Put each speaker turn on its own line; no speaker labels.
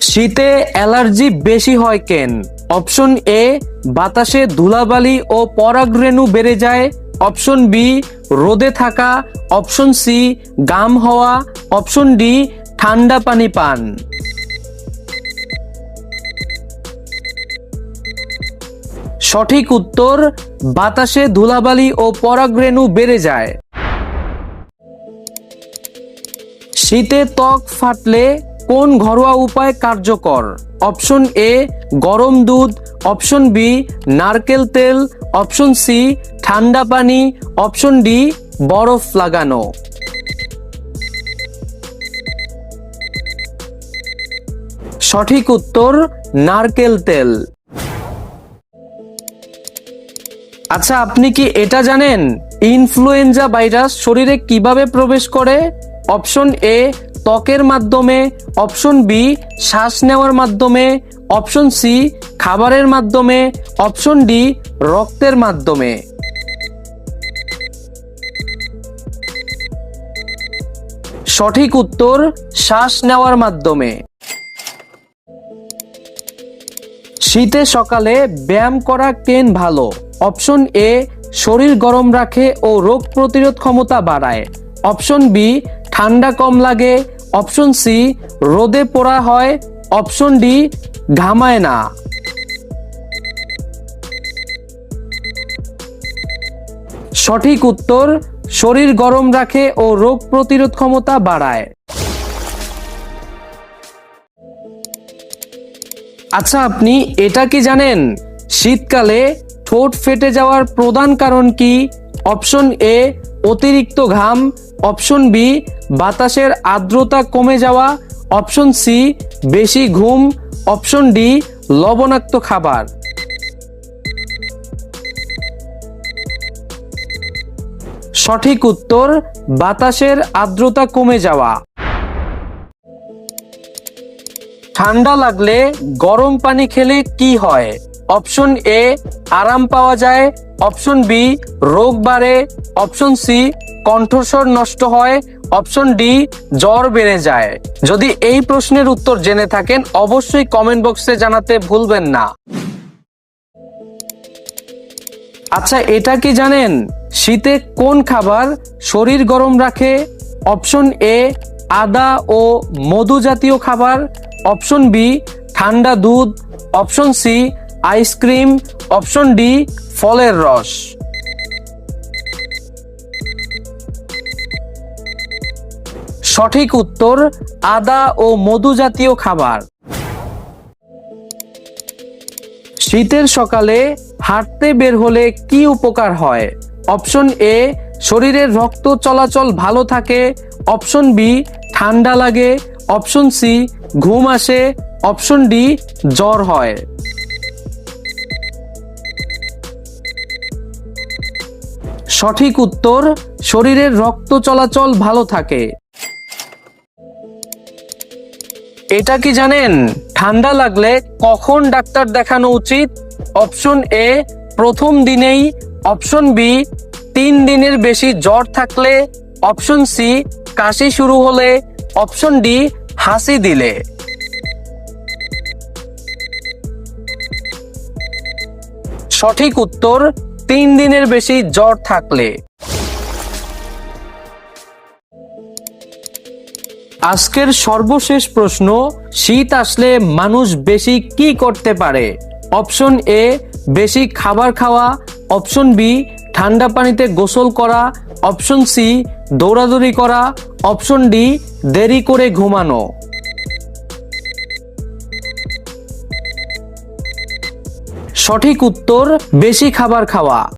শীতে অ্যালার্জি বেশি হয় কেন? অপশন এ, বাতাসে ধুলাবালি ও পরাগরেণু বেড়ে যায়। অপশন বি, রোদে থাকা। অপশন সি, গাম হওয়া। অপশন ডি, ঠান্ডা পানি পান। সঠিক উত্তর, বাতাসে ধুলাবালি ও পরাগরেণু বেড়ে যায়। শীতে ত্বক ফাটলে কোন ঘরোয়া উপায় কার্যকর? অপশন এ গরম দুধ। অপশন বি নারকেল তেল। অপশন সি ঠান্ডা পানি। অপশন ডি বরফ লাগানো। সঠিক উত্তর, নারকেল তেল। আচ্ছা আপনি কি এটা জানেন? ইনফ্লুয়েঞ্জা ভাইরাস শরীরে কীভাবে প্রবেশ করে? অপশন এ ত্বকের মাধ্যমে অপশন বি, শ্বাস নেওয়ার মাধ্যমে, অপশন সি, খাবারের মাধ্যমে, অপশন ডি, রক্তের মাধ্যমে। সঠিক উত্তর, শ্বাস নেওয়ার মাধ্যমে। শীতে সকালে ব্যায়াম করা কেন ভালো? অপশন এ, শরীর গরম রাখে ও রোগ প্রতিরোধ ক্ষমতা বাড়ায়। অপশন বি, ঠান্ডা কম লাগে অপশন সি, রোদে পোড়া হয়। অপশন ডি, ঘামায় না। সঠিক উত্তর, শরীর গরম রাখে ও রোগ প্রতিরোধ ক্ষমতা বাড়ায়। আচ্ছা আপনি এটা কি জানেন? শীতকালে ঠোঁট ফেটে যাওয়ার প্রধান কারণ কি? অপশন এ, অতিরিক্ত ঘাম অপশন বি, বাতাসের আর্দ্রতা কমে যাওয়া। অপশন সি, বেশি ঘুম। অপশন ডি, লবণাক্ত খাবার। সঠিক উত্তর, বাতাসের আর্দ্রতা কমে যাওয়া। ঠান্ডা লাগলে গরম পানি খেলে কি হয়? অপশন এ আরাম পাওয়া যায়, অপশন বি রোগ বাড়ে, অপশন সি কণ্ঠস্বর নষ্ট হয়, অপশন ডি জ্বর বেড়ে যায়। যদি এই প্রশ্নের উত্তর জেনে থাকেন, অবশ্যই কমেন্ট বক্সে জানাতে ভুলবেন না। আচ্ছা এটা কি জানেন? শীতে কোন খাবার শরীর গরম রাখে? অপশন এ আদা ও মধু জাতীয় খাবার, অপশন বি ঠান্ডা দুধ, option C ice cream option D ফলের রস। সঠিক উত্তর, আদা ও মধু জাতীয় খাবার। শীতের সকালে হাঁটতে বের হলে কি উপকার হয়? অপশন এ, শরীরের রক্ত চলাচল ভালো থাকে। অপশন বি, ঠান্ডা লাগে। অপশন সি, ঘুম আসে। অপশন ডি, জ্বর হয়। সঠিক উত্তর, শরীরের রক্ত চলাচল ভালো থাকে। এটা কি জানেন? ঠান্ডা লাগলে কখন ডাক্তার দেখানো উচিত? অপশন এ, প্রথম দিনেই। অপশন বি, তিন দিনের বেশি জ্বর থাকলে। অপশন সি, কাশি শুরু হলে। অপশন ডি, হাসি দিলে। সঠিক উত্তর তিন দিনের বেশি জ্বর থাকলে। আজকের সর্বশেষ প্রশ্ন, শীত আসলে মানুষ বেশি কি করতে পারে? অপশন এ, বেশি খাবার খাওয়া। অপশন বি, ঠান্ডা পানিতে গোসল করা। অপশন সি, দৌড়াদৌড়ি করা। অপশন ডি, দেরি করে ঘুমানো। সঠিক উত্তর বেশি খাবার খাওয়া।